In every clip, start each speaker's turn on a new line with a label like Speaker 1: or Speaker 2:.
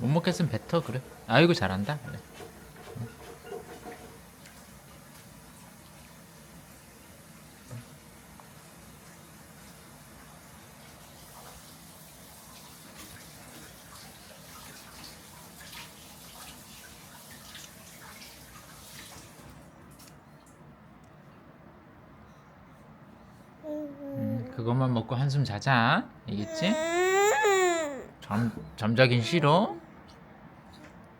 Speaker 1: 못 먹겠으면 뱉어 그래. 아이고 잘한다. 그래. 음, 그것만 먹고 한숨 자자. 알겠지? 잠 잠자긴 싫어?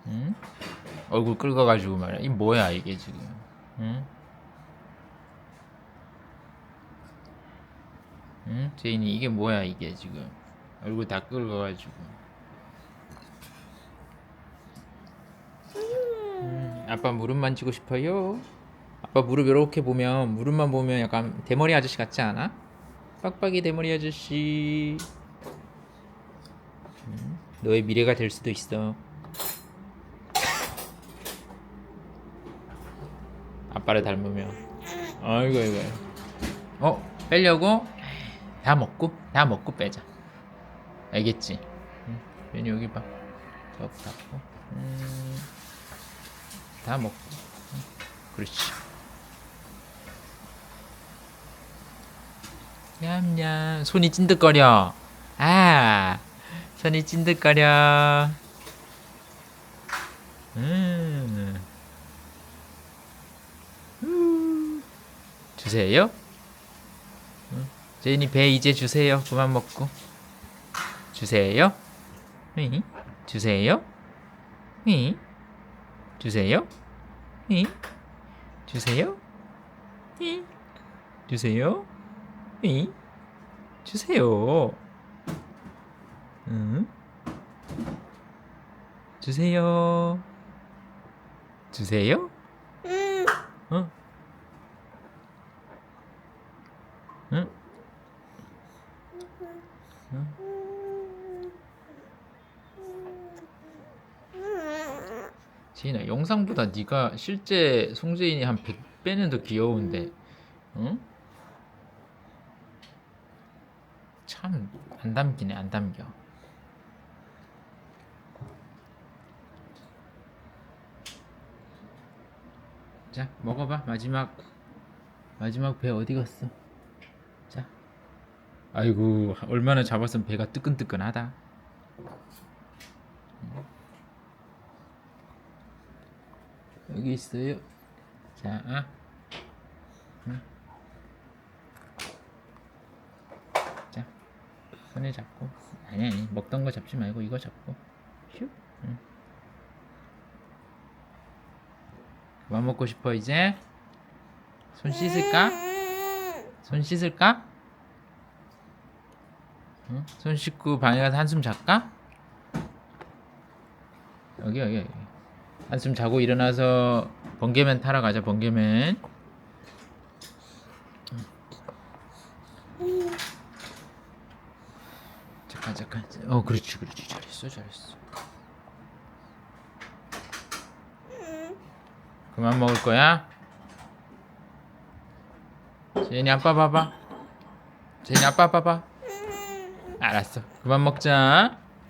Speaker 1: 응? 얼굴 긁어가지고 말이야. 이 뭐야 이게 지금? 응? 응? 제인이 이게 뭐야 이게 지금? 얼굴 다 긁어가지고. 음, 아빠 무릎 만지고 싶어요. 아빠 무릎 이렇게 보면 무릎만 보면 약간 대머리 아저씨 같지 않아? 빡빡이 대머리 아저씨. 음, 너의 미래가 될 수도 있어. 아빠를 닮으면. 아이고 이거. 어 빼려고? 다 먹고 다 먹고 빼자. 알겠지? 응. 윤이 여기 봐. 저 닫고. 음, 다 먹고. 응. 그렇지. 냠냠 손이 찐득거려 아 손이 찐득거려 음. 음. 주세요 음. 제인이 배 이제 주세요 그만 먹고 주세요 응? 주세요 응? 주세요 응? 주세요 응? 주세요 이? 주세요. 응? 주세요. 주세요? 어? 응? 지인아, 영상보다 네가 실제 송재인이 한 100배는 더 귀여운데, 응? 참 안 담기네 안 담겨 자 먹어봐 마지막 마지막 배 어디 갔어 자 아이고 얼마나 잡았으면 배가 뜨끈뜨끈하다. 여기 있어요. 자. 자 손에 잡고. 아니 아니 먹던 거 잡지 말고 이거 잡고. 슉 응. 그만 먹고 싶어 이제? 손 씻을까? 손 씻을까 응? 손 씻고 방에 가서 한숨 잘까? 여기 여기 여기. 한숨 자고 일어나서 번개맨 타러 가자 번개맨. 잠깐 잠깐. 어 그렇지 그렇지. 잘했어 잘했어. 그만 먹을 거야? 제인이 아빠 봐봐. 제인이 아빠 봐봐 알았어. 그만 먹자